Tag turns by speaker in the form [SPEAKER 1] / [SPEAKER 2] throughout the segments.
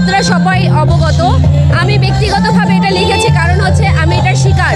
[SPEAKER 1] আপনারা সবাই অবগত। আমি ব্যক্তিগতভাবে এটা লিখেছি কারণ হচ্ছে আমি এটা শিকার।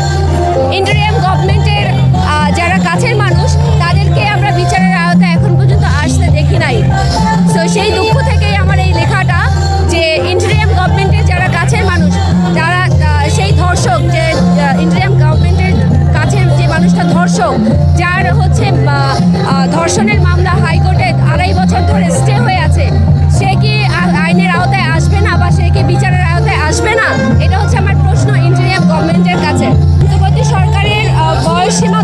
[SPEAKER 1] em cima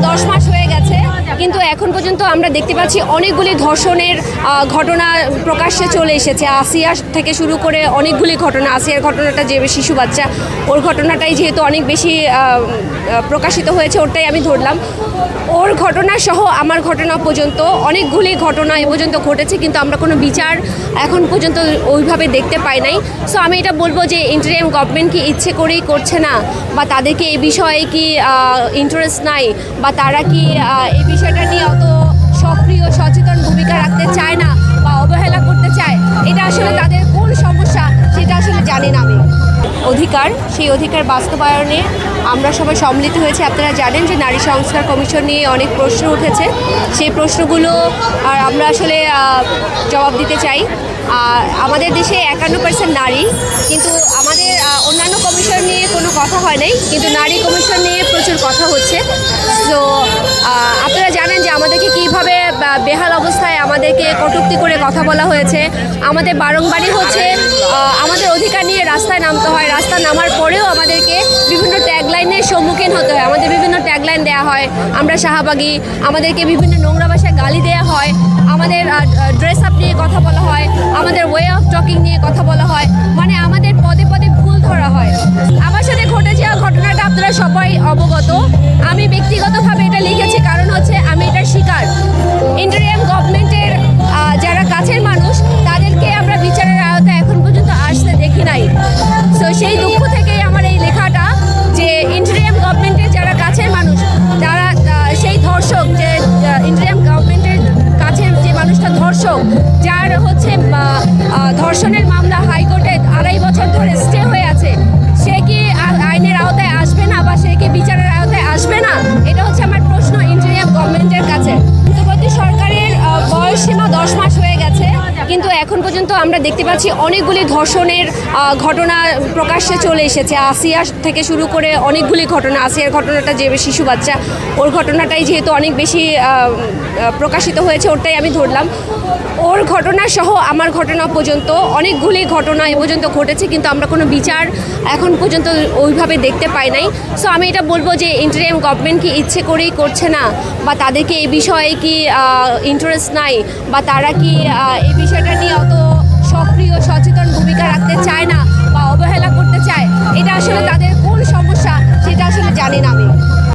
[SPEAKER 1] এখন পর্যন্ত আমরা দেখতে পাচ্ছি অনেকগুলি ধর্ষণের ঘটনা প্রকাশ্যে চলে এসেছে। আসিয়া থেকে শুরু করে অনেকগুলি ঘটনা, আসিয়ার ঘটনাটা যে শিশু বাচ্চা, ওর ঘটনাটাই যেহেতু অনেক বেশি প্রকাশিত হয়েছে ওটাই আমি ধরলাম। ওর ঘটনা সহ আমার ঘটনা পর্যন্ত অনেকগুলি ঘটনা এ পর্যন্ত ঘটেছে, কিন্তু আমরা কোনো বিচার এখন পর্যন্ত ওইভাবে দেখতে পাই নাই। সো আমি এটা বলব যে ইন্টারিয়াম গভর্নমেন্ট কি ইচ্ছে করেই করছে না, বা তাদেরকে এই বিষয়ে কি ইন্টারেস্ট নাই, বা তারা কি এই বিষয়টা নিয়ে অত সক্রিয় সচেতন ভূমিকা রাখতে চায় না বা অবহেলা করতে চায় এটা আসলে তাদের অধিকার, সেই অধিকার বাস্তবায়নে আমরা সবাই সম্মিলিত হয়েছে। আপনারা জানেন যে নারী সংস্কার কমিশন নিয়ে অনেক প্রশ্ন উঠেছে। সেই প্রশ্নগুলো আর আমরা আসলে জবাব দিতে চাই। আমাদের দেশে একান্ন পার্সেন্ট নারী, কিন্তু আমাদের অন্যান্য কমিশন নিয়ে কোনো কথা হয় নাই, কিন্তু নারী কমিশন নিয়ে প্রচুর কথা হচ্ছে। তো আপনারা জানেন যে আমাদেরকে কীভাবে বেহাল কটূক্তি করে কথা বলা হয়েছে। আমাদের বারংবারই হচ্ছে আমাদের অধিকার নিয়ে রাস্তায় নামতে হয়। রাস্তায় নামার পরেও আমাদেরকে বিভিন্ন ট্যাগলাইনের সম্মুখীন হতে হয়। আমাদের বিভিন্ন ট্যাগলাইন দেওয়া হয়, আমরা শাহবাগী, আমাদেরকে বিভিন্ন নোংরা ভাষায় গালি দেওয়া হয়, আমাদের ড্রেস আপ নিয়ে কথা বলা হয়, আমাদের ওয়ে অফ টকিং নিয়ে কথা বলা হয়। মানে আমাদের পদে পদে ভুল ধরা হয়। আমার সাথে ঘটে যাওয়া ঘটনাটা আপনারা সবাই অবগত। আমি ব্যক্তিগতভাবে আমরা দেখতে পাচ্ছি অনেকগুলি ধর্ষণের ঘটনা প্রকাশ্যে চলে এসেছে। আসিয়া থেকে শুরু করে অনেকগুলি ঘটনা, আসিয়ার ঘটনাটা যে শিশু বাচ্চা, ওর ঘটনাটাই যেহেতু অনেক বেশি প্রকাশিত হয়েছে ওটাই আমি ধরলাম। ওর ঘটনা সহ আমার ঘটনা পর্যন্ত অনেকগুলি ঘটনা এ পর্যন্ত ঘটেছে, কিন্তু আমরা কোনো বিচার এখন পর্যন্ত ওইভাবে দেখতে পাই নাই। সো আমি এটা বলব যে ইন্টারিয়াম গভর্নমেন্ট কি ইচ্ছে করেই করছে না, বা তাদেরকে এই বিষয়ে কি ইন্টারেস্ট নাই, বা তারা কি এই বিষয়টা নিয়ে অত সচেতন ভূমিকা রাখতে